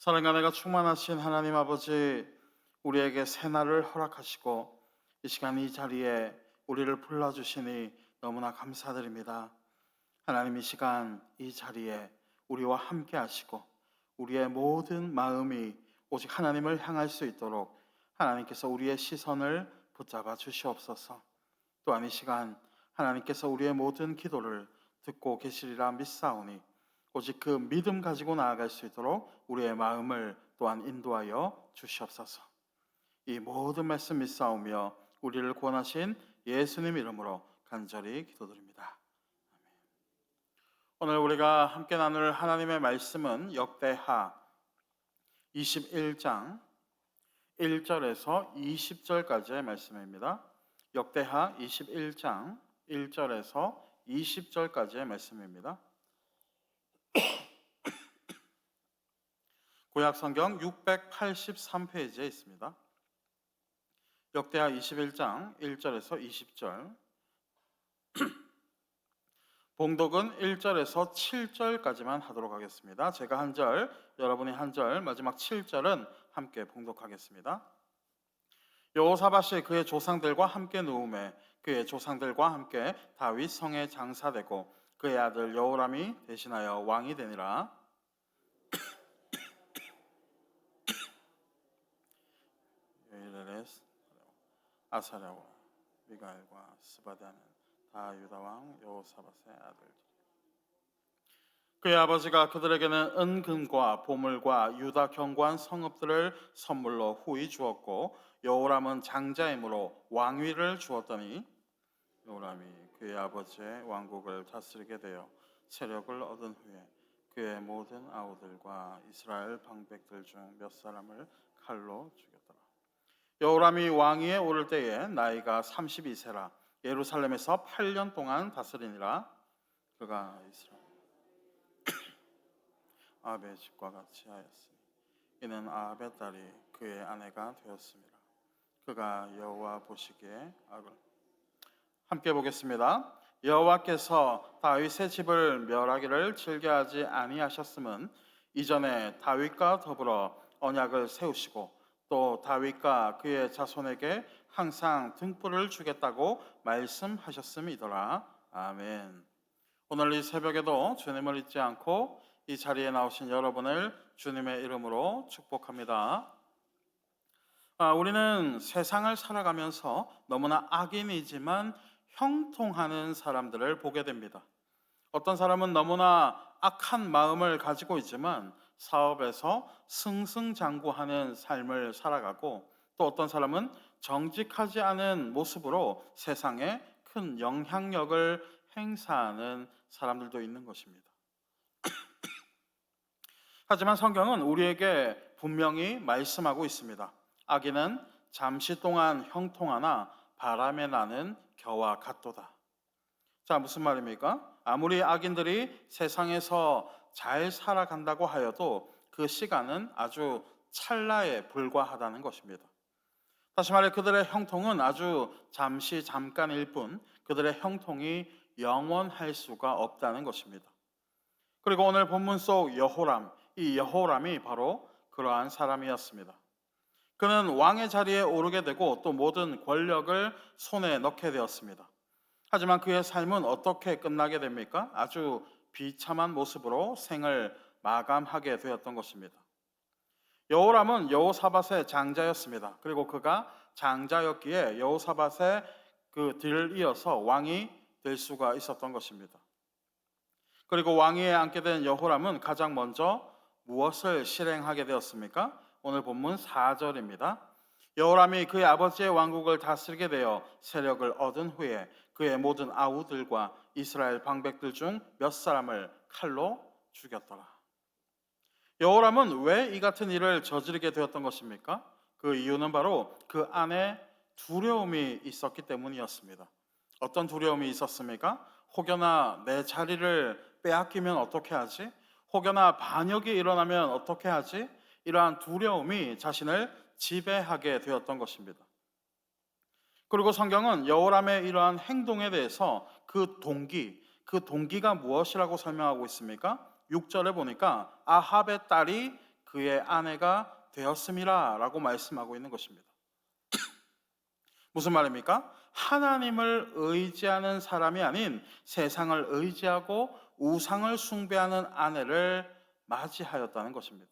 사랑과 내가 충만하신 하나님 아버지 우리에게 새날을 허락하시고 이 시간 이 자리에 우리를 불러주시니 너무나 감사드립니다. 하나님 이 시간 이 자리에 우리와 함께 하시고 우리의 모든 마음이 오직 하나님을 향할 수 있도록 하나님께서 우리의 시선을 붙잡아 주시옵소서. 또한 이 시간 하나님께서 우리의 모든 기도를 듣고 계시리라 믿사오니 오직 그 믿음 가지고 나아갈 수 있도록 우리의 마음을 또한 인도하여 주시옵소서. 이 모든 말씀 믿사오며 우리를 구원하신 예수님 이름으로 간절히 기도드립니다. 오늘 우리가 함께 나눌 하나님의 말씀은 역대하 21장 1절에서 20절까지의 말씀입니다. 역대하 21장 1절에서 20절까지의 말씀입니다. 구약 성경 683페이지에 있습니다. 역대하 21장 1절에서 20절. 봉독은 1절에서 7절까지만 하도록 하겠습니다. 제가 한 절, 여러분이 한 절, 마지막 7절은 함께 봉독하겠습니다. 여호사밧이 그의 조상들과 함께 누움에 그의 조상들과 함께 다윗 성에 장사되고 그의 아들 여호람이 대신하여 왕이 되니라. 요일레스 아사랴와 미가엘과 스바다는 다 유다 왕 여호사밧의 아들. 그의 아버지가 그들에게는 은금과 보물과 유다 경관 성읍들을 선물로 후히 주었고 여호람은 장자이므로 왕위를 주었더니 여호람이 그의 아버지의 왕국을 다스리게 되어 세력을 얻은 후에 그의 모든 아우들과 이스라엘 방백들 중 몇 사람을 칼로 죽였더라. 여호람이 왕위에 오를 때에 나이가 32세라 예루살렘에서 8년 동안 다스리니라 그가 아베 집과 같이 하였으니 이는 아베 딸이 그의 아내가 되었습니다. 그가 여호와 보시기에 악을 함께 보겠습니다. 여호와께서 다윗의 집을 멸하기를 즐겨하지 아니하셨음은 이전에 다윗과 더불어 언약을 세우시고 또 다윗과 그의 자손에게 항상 등불을 주겠다고 말씀하셨음이더라. 아멘. 오늘 이 새벽에도 주님을 잊지 않고 이 자리에 나오신 여러분을 주님의 이름으로 축복합니다. 아, 우리는 세상을 살아가면서 너무나 악인이지만 형통하는 사람들을 보게 됩니다. 어떤 사람은 너무나 악한 마음을 가지고 있지만 사업에서 승승장구하는 삶을 살아가고 또 어떤 사람은 정직하지 않은 모습으로 세상에 큰 영향력을 행사하는 사람들도 있는 것입니다. 하지만 성경은 우리에게 분명히 말씀하고 있습니다. 악인은 잠시 동안 형통하나 바람에 나는 겨와 같도다. 자, 무슨 말입니까? 아무리 악인들이 세상에서 잘 살아간다고 하여도 그 시간은 아주 찰나에 불과하다는 것입니다. 다시 말해 그들의 형통은 아주 잠시 잠깐일 뿐 그들의 형통이 영원할 수가 없다는 것입니다. 그리고 오늘 본문 속 여호람, 이 여호람이 바로 그러한 사람이었습니다. 그는 왕의 자리에 오르게 되고 또 모든 권력을 손에 넣게 되었습니다. 하지만 그의 삶은 어떻게 끝나게 됩니까? 아주 비참한 모습으로 생을 마감하게 되었던 것입니다. 여호람은 여호사밧의 장자였습니다. 그리고 그가 장자였기에 여호사밧의 그 뒤를 이어서 왕이 될 수가 있었던 것입니다. 그리고 왕위에 앉게 된 여호람은 가장 먼저 무엇을 실행하게 되었습니까? 오늘 본문 4절입니다. 여호람이 그의 아버지의 왕국을 다스리게 되어 세력을 얻은 후에 그의 모든 아우들과 이스라엘 방백들 중 몇 사람을 칼로 죽였더라. 여호람은 왜 이 같은 일을 저지르게 되었던 것입니까? 그 이유는 바로 그 안에 두려움이 있었기 때문이었습니다. 어떤 두려움이 있었습니까? 혹여나 내 자리를 빼앗기면 어떻게 하지? 혹여나 반역이 일어나면 어떻게 하지? 이러한 두려움이 자신을 지배하게 되었던 것입니다. 그리고 성경은 여호람의 이러한 행동에 대해서 그 동기, 그 동기가 무엇이라고 설명하고 있습니까? 6절에 보니까 아합의 딸이 그의 아내가 되었음이라라고 말씀하고 있는 것입니다. 무슨 말입니까? 하나님을 의지하는 사람이 아닌 세상을 의지하고 우상을 숭배하는 아내를 맞이하였다는 것입니다.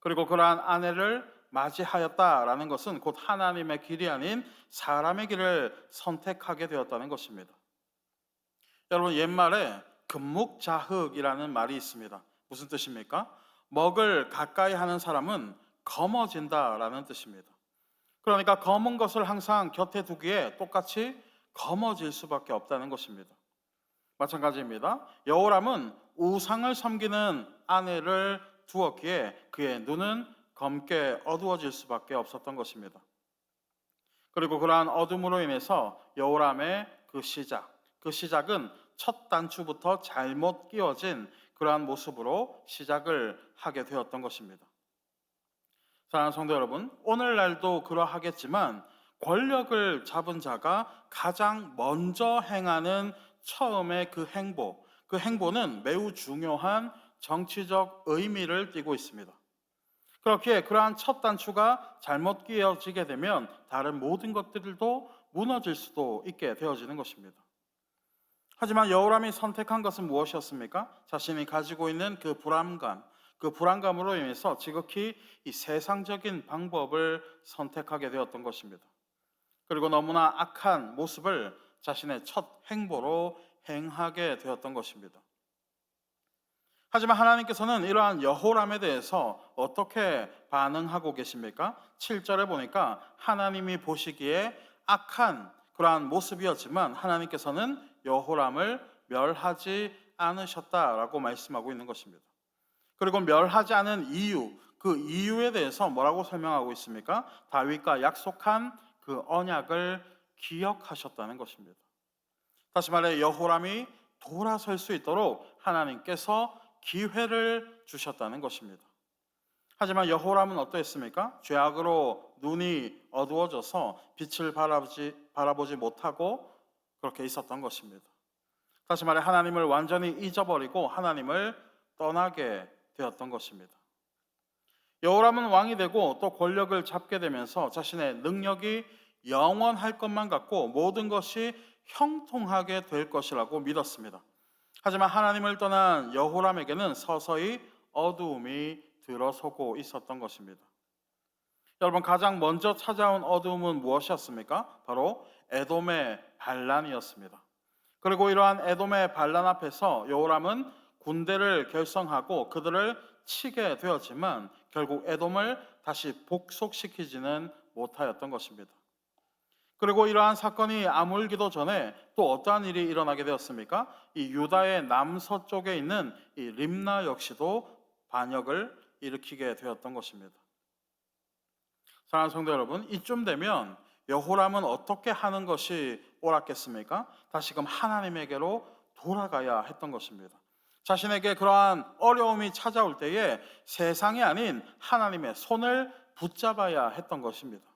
그리고 그러한 아내를 맞이하였다라는 것은 곧 하나님의 길이 아닌 사람의 길을 선택하게 되었다는 것입니다. 여러분 옛말에 금묵자흑이라는 말이 있습니다. 무슨 뜻입니까? 먹을 가까이 하는 사람은 검어진다라는 뜻입니다. 그러니까 검은 것을 항상 곁에 두기에 똑같이 검어질 수밖에 없다는 것입니다. 마찬가지입니다. 여호람은 우상을 섬기는 아내를 두었기에 그의 눈은 검게 어두워질 수밖에 없었던 것입니다. 그리고 그러한 어둠으로 인해서 여호람의 그 시작, 그 시작은 첫 단추부터 잘못 끼워진 그러한 모습으로 시작을 하게 되었던 것입니다. 사랑하는 성도 여러분, 오늘날도 그러하겠지만 권력을 잡은 자가 가장 먼저 행하는 처음의 그 행보, 그 행보는 매우 중요한 정치적 의미를 띠고 있습니다. 그렇게 그러한 첫 단추가 잘못 끼어지게 되면 다른 모든 것들도 무너질 수도 있게 되어지는 것입니다. 하지만 여호람이 선택한 것은 무엇이었습니까? 자신이 가지고 있는 그 불안감, 그 불안감으로 인해서 지극히 이 세상적인 방법을 선택하게 되었던 것입니다. 그리고 너무나 악한 모습을 자신의 첫 행보로 행하게 되었던 것입니다. 하지만 하나님께서는 이러한 여호람에 대해서 어떻게 반응하고 계십니까? 7절에 보니까 하나님이 보시기에 악한 그러한 모습이었지만 하나님께서는 여호람을 멸하지 않으셨다라고 말씀하고 있는 것입니다. 그리고 멸하지 않은 이유, 그 이유에 대해서 뭐라고 설명하고 있습니까? 다윗과 약속한 그 언약을 기억하셨다는 것입니다. 다시 말해 여호람이 돌아설 수 있도록 하나님께서 기회를 주셨다는 것입니다. 하지만 여호람은 어떠했습니까? 죄악으로 눈이 어두워져서 빛을 바라보지, 바라보지 못하고 그렇게 있었던 것입니다. 다시 말해 하나님을 완전히 잊어버리고 하나님을 떠나게 되었던 것입니다. 여호람은 왕이 되고 또 권력을 잡게 되면서 자신의 능력이 영원할 것만 같고 모든 것이 형통하게 될 것이라고 믿었습니다. 하지만 하나님을 떠난 여호람에게는 서서히 어두움이 들어서고 있었던 것입니다. 여러분 가장 먼저 찾아온 어두움은 무엇이었습니까? 바로 에돔의 반란이었습니다. 그리고 이러한 에돔의 반란 앞에서 여호람은 군대를 결성하고 그들을 치게 되었지만 결국 에돔을 다시 복속시키지는 못하였던 것입니다. 그리고 이러한 사건이 아물기도 전에 또 어떠한 일이 일어나게 되었습니까? 이 유다의 남서쪽에 있는 이 림나 역시도 반역을 일으키게 되었던 것입니다. 사랑하는 성도 여러분, 이쯤 되면 여호람은 어떻게 하는 것이 옳았겠습니까? 다시금 하나님에게로 돌아가야 했던 것입니다. 자신에게 그러한 어려움이 찾아올 때에 세상이 아닌 하나님의 손을 붙잡아야 했던 것입니다.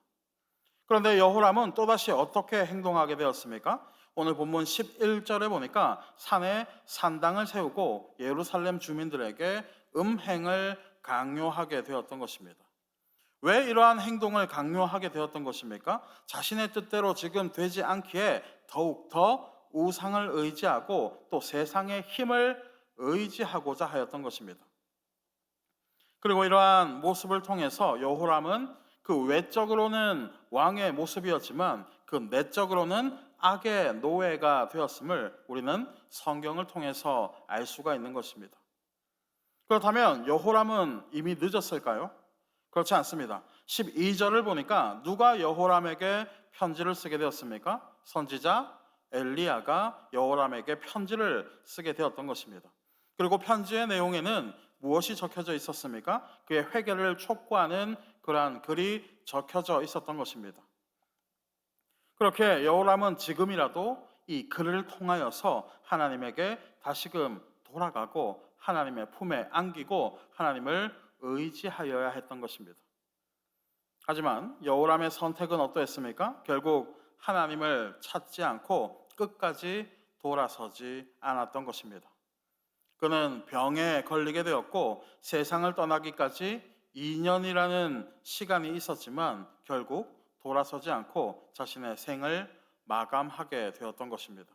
그런데 여호람은 또다시 어떻게 행동하게 되었습니까? 오늘 본문 11절에 보니까 산에 산당을 세우고 예루살렘 주민들에게 음행을 강요하게 되었던 것입니다. 왜 이러한 행동을 강요하게 되었던 것입니까? 자신의 뜻대로 지금 되지 않기에 더욱더 우상을 의지하고 또 세상의 힘을 의지하고자 하였던 것입니다. 그리고 이러한 모습을 통해서 여호람은 그 외적으로는 왕의 모습이었지만 그 내적으로는 악의 노예가 되었음을 우리는 성경을 통해서 알 수가 있는 것입니다. 그렇다면 여호람은 이미 늦었을까요? 그렇지 않습니다. 12절을 보니까 누가 여호람에게 편지를 쓰게 되었습니까? 선지자 엘리야가 여호람에게 편지를 쓰게 되었던 것입니다. 그리고 편지의 내용에는 무엇이 적혀져 있었습니까? 그의 회개를 촉구하는 그러한 글이 적혀져 있었던 것입니다. 그렇게 여호람은 지금이라도 이 글을 통하여서 하나님에게 다시금 돌아가고 하나님의 품에 안기고 하나님을 의지하여야 했던 것입니다. 하지만 여호람의 선택은 어떠했습니까? 결국 하나님을 찾지 않고 끝까지 돌아서지 않았던 것입니다. 그는 병에 걸리게 되었고 세상을 떠나기까지 2년이라는 시간이 있었지만 결국 돌아서지 않고 자신의 생을 마감하게 되었던 것입니다.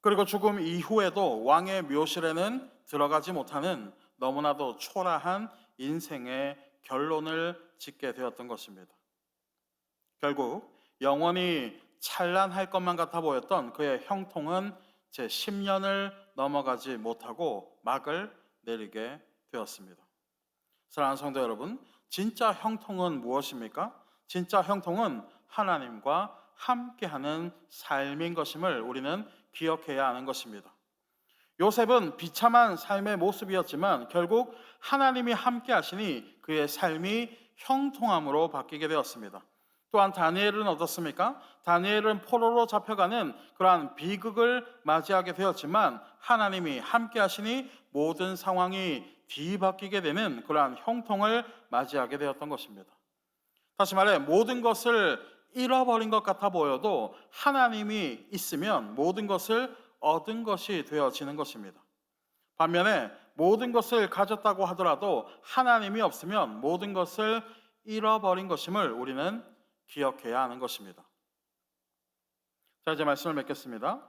그리고 죽음 이후에도 왕의 묘실에는 들어가지 못하는 너무나도 초라한 인생의 결론을 짓게 되었던 것입니다. 결국 영원히 찬란할 것만 같아 보였던 그의 형통은 제 10년을 넘어가지 못하고 막을 내리게 되었습니다. 사랑하는 성도 여러분, 진짜 형통은 무엇입니까? 진짜 형통은 하나님과 함께하는 삶인 것임을 우리는 기억해야 하는 것입니다. 요셉은 비참한 삶의 모습이었지만 결국 하나님이 함께 하시니 그의 삶이 형통함으로 바뀌게 되었습니다. 또한 다니엘은 어떻습니까? 다니엘은 포로로 잡혀가는 그러한 비극을 맞이하게 되었지만 하나님이 함께 하시니 모든 상황이 뒤바뀌게 되는 그러한 형통을 맞이하게 되었던 것입니다. 다시 말해 모든 것을 잃어버린 것 같아 보여도 하나님이 있으면 모든 것을 얻은 것이 되어지는 것입니다. 반면에 모든 것을 가졌다고 하더라도 하나님이 없으면 모든 것을 잃어버린 것임을 우리는 기억해야 하는 것입니다. 자, 이제 말씀을 맺겠습니다.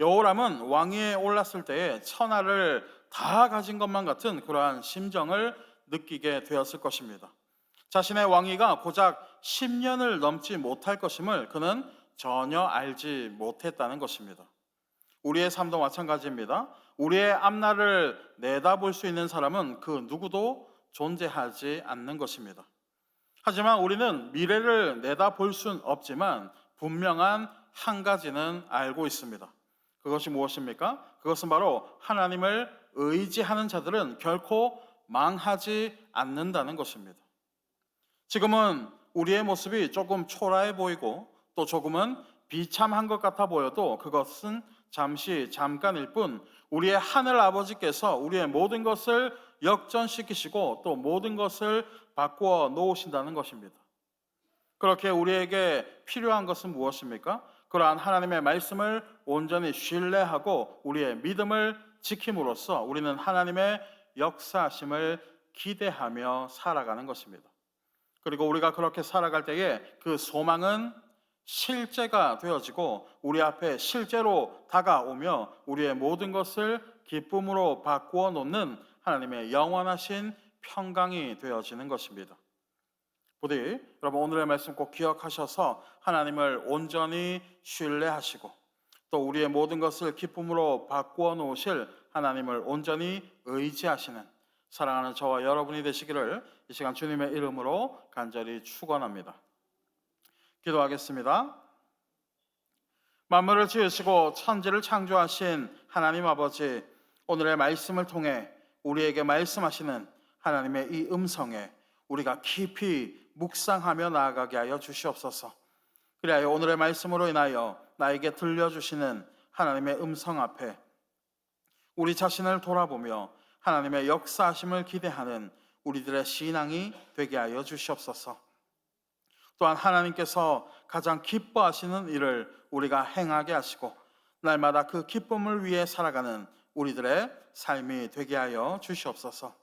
여호람은 왕위에 올랐을 때에 천하를 다 가진 것만 같은 그러한 심정을 느끼게 되었을 것입니다. 자신의 왕위가 고작 10년을 넘지 못할 것임을 그는 전혀 알지 못했다는 것입니다. 우리의 삶도 마찬가지입니다. 우리의 앞날을 내다볼 수 있는 사람은 그 누구도 존재하지 않는 것입니다. 하지만 우리는 미래를 내다볼 수는 없지만 분명한 한 가지는 알고 있습니다. 그것이 무엇입니까? 그것은 바로 하나님을 의지하는 자들은 결코 망하지 않는다는 것입니다. 지금은 우리의 모습이 조금 초라해 보이고 또 조금은 비참한 것 같아 보여도 그것은 잠시 잠깐일 뿐 우리의 하늘 아버지께서 우리의 모든 것을 역전시키시고 또 모든 것을 바꾸어 놓으신다는 것입니다. 그렇게 우리에게 필요한 것은 무엇입니까? 그러한 하나님의 말씀을 온전히 신뢰하고 우리의 믿음을 지킴으로써 우리는 하나님의 역사하심을 기대하며 살아가는 것입니다. 그리고 우리가 그렇게 살아갈 때에 그 소망은 실제가 되어지고 우리 앞에 실제로 다가오며 우리의 모든 것을 기쁨으로 바꾸어 놓는 하나님의 영원하신 평강이 되어지는 것입니다. 부디 여러분 오늘의 말씀 꼭 기억하셔서 하나님을 온전히 신뢰하시고 또 우리의 모든 것을 기쁨으로 바꾸어 놓으실 하나님을 온전히 의지하시는 사랑하는 저와 여러분이 되시기를 이 시간 주님의 이름으로 간절히 축원합니다. 기도하겠습니다. 만물을 지으시고 천지를 창조하신 하나님 아버지 오늘의 말씀을 통해 우리에게 말씀하시는 하나님의 이 음성에 우리가 깊이 묵상하며 나아가게 하여 주시옵소서. 그리하여 오늘의 말씀으로 인하여 나에게 들려주시는 하나님의 음성 앞에 우리 자신을 돌아보며 하나님의 역사하심을 기대하는 우리들의 신앙이 되게 하여 주시옵소서. 또한 하나님께서 가장 기뻐하시는 일을 우리가 행하게 하시고 날마다 그 기쁨을 위해 살아가는 우리들의 삶이 되게 하여 주시옵소서.